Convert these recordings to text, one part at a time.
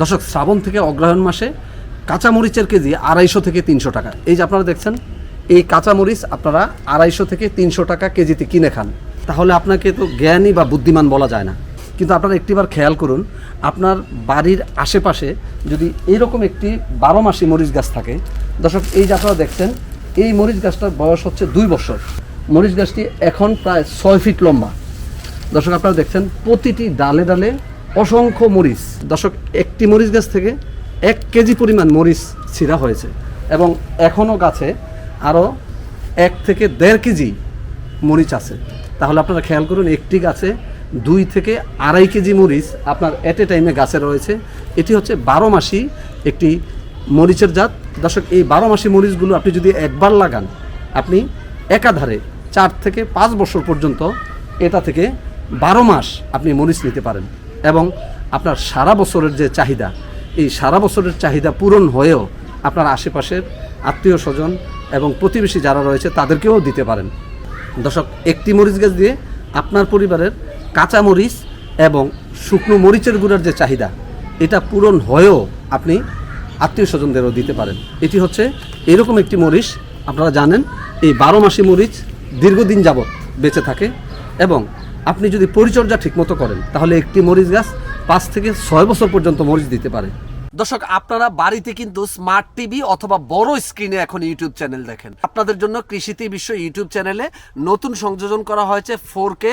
দর্শক, শ্রাবণ থেকে অগ্রহায়ণ মাসে কাঁচামরিচের কেজি আড়াইশো থেকে তিনশো টাকা। এই যে আপনারা দেখছেন, এই কাঁচামরিচ আপনারা আড়াইশো থেকে তিনশো টাকা কেজিতে কিনে খান। তাহলে আপনাকে তো জ্ঞানী বা বুদ্ধিমান বলা যায় না। কিন্তু আপনারা একটিবার খেয়াল করুন, আপনার বাড়ির আশেপাশে যদি এইরকম একটি বারো মাসি মরিচ গাছ থাকে, দর্শক, এই যে আপনারা দেখছেন, এই মরিচ গাছটার বয়স হচ্ছে দুই বছর। মরিচ গাছটি এখন প্রায় ছয় ফিট লম্বা। দর্শক, আপনারা দেখছেন, প্রতিটি ডালে ডালে অসংখ্য মরিচ। দর্শক, একটি মরিচ গাছ থেকে এক কেজি পরিমাণ মরিচ ছিঁড়া হয়েছে এবং এখনও গাছে আরও এক থেকে দেড় কেজি মরিচ আছে। তাহলে আপনারা খেয়াল করুন, একটি গাছে দুই থেকে আড়াই কেজি মরিচ আপনার এট এ টাইমে গাছে রয়েছে। এটি হচ্ছে বারো মাসি একটি মরিচের জাত। দর্শক, এই বারো মাসি মরিচগুলো আপনি যদি একবার লাগান, আপনি একাধারে চার থেকে পাঁচ বছর পর্যন্ত এটা থেকে বারো মাস আপনি মরিচ নিতে পারেন। এবং আপনার সারা বছরের যে চাহিদা, এই সারা বছরের চাহিদা পূরণ হয়েও আপনার আশেপাশের আত্মীয় স্বজন এবং প্রতিবেশী যারা রয়েছে তাদেরকেও দিতে পারেন। দর্শক, একটি মরিচ গাছ দিয়ে আপনার পরিবারের কাঁচা মরিচ এবং শুকনো মরিচের গুঁড়ার যে চাহিদা, এটা পূরণ হয়েও আপনি আত্মীয় স্বজনদেরও দিতে পারেন। এটি হচ্ছে এরকম একটি মরিচ, আপনারা জানেন, এই বারো মাসি মরিচ দীর্ঘদিন যাবৎ বেঁচে থাকে এবং আপনি যদি পরিচর্যা ঠিকমতো করেন, তাহলে একটি মরিচ গাছ পাঁচ থেকে ছয় বছর পর্যন্ত মরিচ দিতে পারে। দর্শক, আপনারা বাড়িতে কিন্তু স্মার্ট টিভি অথবা বড় স্ক্রিনে এখন ইউটিউব চ্যানেল দেখেন। আপনাদের জন্য কৃষিতে বিশ্ব ইউটিউব চ্যানেলে নতুন সংযোজন করা হয়েছে ফোর কে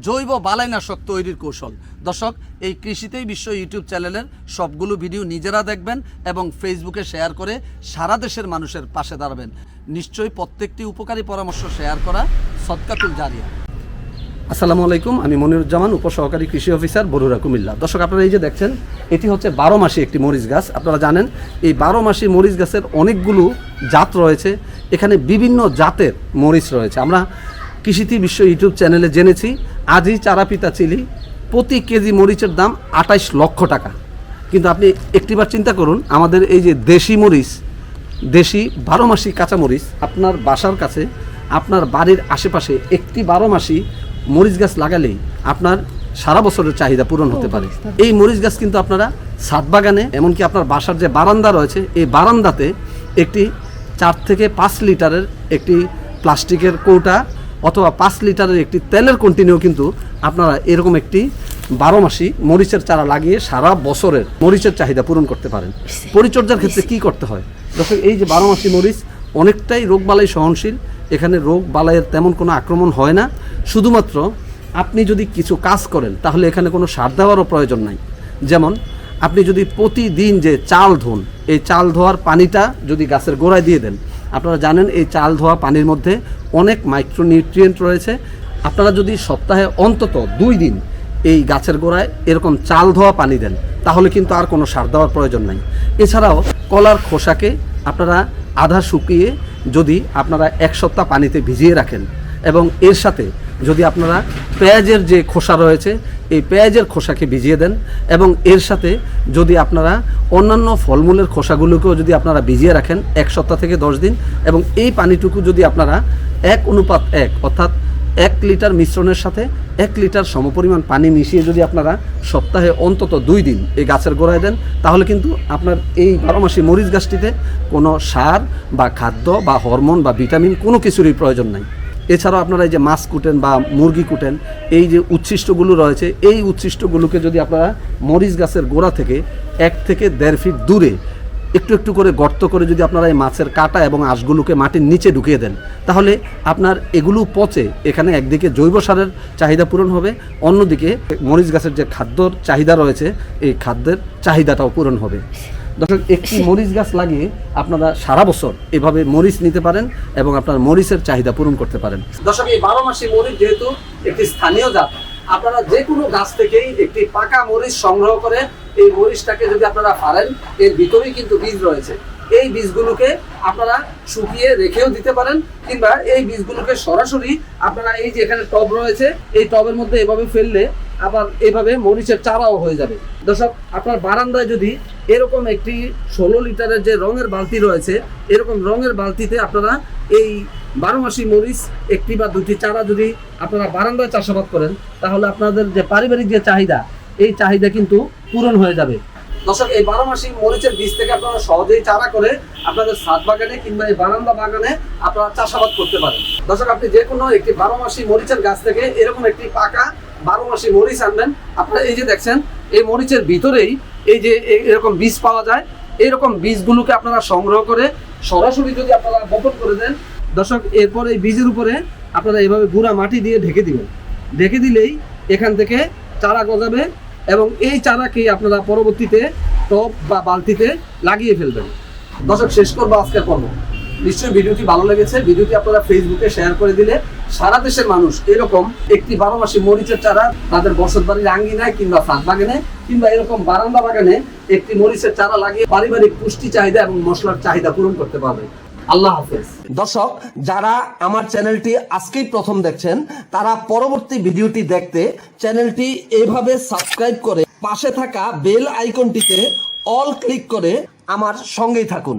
জৈব বালাইনাশক তৈরির কৌশল। দর্শক, এই কৃষিতেই বিশ্ব ইউটিউব চ্যানেলের সবগুলো ভিডিও নিজেরা দেখবেন এবং ফেসবুকে শেয়ার করে সারা দেশের মানুষের পাশে দাঁড়াবেন। নিশ্চয়ই প্রত্যেকটি উপকারী পরামর্শ শেয়ার করা সৎকাতুল জারিয়া। আসসালামু আলাইকুম, আমি মনিরুজ্জামান, উপসহকারী কৃষি অফিসার বরুরা কুমিল্লা। দর্শক, আপনারা এই যে দেখছেন, এটি হচ্ছে বারো মাসি একটি মরিচ গাছ। আপনারা জানেন, এই বারো মাসি মরিচ গাছের অনেকগুলো জাত রয়েছে। এখানে বিভিন্ন জাতের মরিচ রয়েছে। আমরা কৃষিতি বিশ্ব ইউটিউব চ্যানেলে জেনেছি আজই চারাপিতা চিলি প্রতি কেজি মরিচের দাম আঠাইশ লক্ষ টাকা। কিন্তু আপনি একটিবার চিন্তা করুন আমাদের এই যে দেশি মরিচ দেশি বারো মাসি কাঁচামরিচ আপনার বাসার কাছে আপনার বাড়ির আশেপাশে একটি বারো মাসি মরিচ গাছ লাগালেই আপনার সারা বছরের চাহিদা পূরণ হতে পারে। এই মরিচ গাছ কিন্তু আপনারা ছাদ বাগানে এমনকি আপনার বাসার যে বারান্দা রয়েছে এই বারান্দাতে একটি চার থেকে পাঁচ লিটারের একটি প্লাস্টিকের কৌটা অথবা পাঁচ লিটারের একটি তেলের কন্টিনিউ কিন্তু আপনারা এরকম একটি বারো মাসি মরিচের চারা লাগিয়ে সারা বছরের মরিচের চাহিদা পূরণ করতে পারেন। পরিচর্যার ক্ষেত্রে কি করতে হয়? দর্শক এই যে বারো মাসি মরিচ অনেকটাই রোগবালাই সহনশীল এখানে রোগ বালাইয়ের তেমন কোনো আক্রমণ হয় না। শুধুমাত্র আপনি যদি কিছু কাজ করেন তাহলে এখানে কোনো সার দেওয়ারও প্রয়োজন নাই। যেমন আপনি যদি প্রতিদিন যে চাল ধোন এই চাল ধোয়ার পানিটা যদি গাছের গোড়ায় দিয়ে দেন আপনারা জানেন এই চাল ধোয়া পানির মধ্যে অনেক মাইক্রোনিউট্রিয়েন্ট রয়েছে। আপনারা যদি সপ্তাহে অন্তত দুই দিন এই গাছের গোড়ায় এরকম চাল ধোয়া পানি দেন, তাহলে কিন্তু আর কোনো সার দেওয়ার প্রয়োজন নাই। এছাড়াও কলার খোসাকে আপনারা আধা শুকিয়ে যদি আপনারা এক সপ্তাহ পানিতে ভিজিয়ে রাখেন এবং এর সাথে যদি আপনারা পেঁয়াজের যে খোসা রয়েছে, এই পেঁয়াজের খোসাকে ভিজিয়ে দেন এবং এর সাথে যদি আপনারা অন্যান্য ফলমূলের খোসাগুলোকেও যদি আপনারা ভিজিয়ে রাখেন এক সপ্তাহ থেকে দশ দিন এবং এই পানিটুকু যদি আপনারা এক অনুপাত এক, অর্থাৎ এক লিটার মিশ্রণের সাথে এক লিটার সমপরিমাণ পানি মিশিয়ে যদি আপনারা সপ্তাহে অন্তত দুই দিন এই গাছের গোড়ায় দেন, তাহলে কিন্তু আপনার এই বারো মাসি মরিচ গাছটিতে কোনো সার বা খাদ্য বা হরমোন বা ভিটামিন কোনো কিছুরই প্রয়োজন নাই। এছাড়াও আপনারা এই যে মাছ কুটেন বা মুরগি কুটেন, এই যে উচ্ছিষ্টগুলো রয়েছে, এই উচ্ছিষ্টগুলোকে যদি আপনারা মরিচ গাছের গোড়া থেকে এক থেকে দেড় ফিট দূরে একটু একটু করে গর্ত করে যদি আপনারা এই মাছের কাটা এবং আঁশগুলোকে মাটির নিচে ঢুকিয়ে দেন, তাহলে আপনার এগুলো পচে এখানে একদিকে জৈব সারের চাহিদা পূরণ হবে, অন্যদিকে মরিচ গাছের যে খাদ্যর চাহিদা রয়েছে, এই খাদ্যের চাহিদাটাও পূরণ হবে। দর্শক, একটি মরিচ গাছ লাগিয়ে আপনারা সারা বছর এভাবে মরিচ নিতে পারেন এবং আপনার মরিচের চাহিদা পূরণ করতে পারেন। দর্শক, এই বারো মাসি মরিচ যেহেতু একটি স্থানীয় জাত, আপনারা যে কোনো গাছ থেকেই একটি পাকা মরিচ সংগ্রহ করে এই মরিচটাকে যদি আপনারা ফাড়েন, এর ভিতরেই কিন্তু বীজ রয়েছে। এই বীজগুলোকে আপনারা শুকিয়ে রেখেও দিতে পারেন কিংবা এই বীজগুলোকে সরাসরি আপনারা এই যে এখানে টব রয়েছে, এই টবের মধ্যে এভাবে ফেললে আবার এভাবে মরিচের চারাও হয়ে যাবে। দর্শক, আপনার বারান্দায় যদি এরকম একটি ষোলো লিটারের যে রঙের বালতি রয়েছে, এরকম রঙের বালতিতে আপনারা এই বারো মাসি মরিচ একটি বা দুটি চারা যদি আপনারা বারান্দায় চাষাবাদ করেন, তাহলে আপনাদের যে পারিবারিক যে চাহিদা, এই চাহিদা কিন্তু পূরণ হয়ে যাবে। দর্শক, এই বারো মাসি মরিচের বীজ থেকে আপনারা সহজেই চারা করে আপনাদের ছাদ বাগানে কিংবা এই বারান্দা বাগানে আপনারা চাষাবাদ করতে পারেন। দর্শক, আপনি যে কোনো একটি বারো মাসি মরিচের গাছ থেকে এরকম একটি পাকা বারো মাসি মরিচ আনবেন। আপনারা এই যে দেখছেন, এই মরিচের ভিতরেই এই যে এরকম বীজ পাওয়া যায়। এইরকম বীজগুলোকে আপনারা সংগ্রহ করে সরাসরি যদি আপনারা বপন করে দেন, দর্শক, এরপর এই বীজের উপরে আপনারা এভাবে গুঁড়া মাটি দিয়ে ঢেকে দিবেন। ঢেকে দিলেই এখান থেকে চারা গজাবে এবং এই চারাকে আপনারা পরবর্তীতে টব বা বালতিতে লাগিয়ে ফেলবেন। দর্শক, শেষ করব আজকের পর্ব। নিশ্চয়ই ভিডিওটি ভালো লেগেছে। ভিডিওটি আপনারা ফেসবুকে শেয়ার করে দিলে সারা দেশের মানুষ এরকম একটি বারো মাসি মরিচের চারা তাদের বসত বাড়ির আঙ্গিনায় কিংবা ফাঁক বাগানে কিংবা এরকম বারান্দা বাগানে একটি মরিচের চারা লাগিয়ে পারিবারিক পুষ্টি চাহিদা এবং মশলার চাহিদা পূরণ করতে পারবে। আল্লাহ হাফেজ। দর্শক, যারা আমার চ্যানেলটি আজকেই প্রথম দেখছেন, তারা পরবর্তী ভিডিওটি দেখতে চ্যানেলটি এভাবে সাবস্ক্রাইব করে পাশে থাকা বেল আইকনটিতে অল ক্লিক করে আমার সঙ্গেই থাকুন।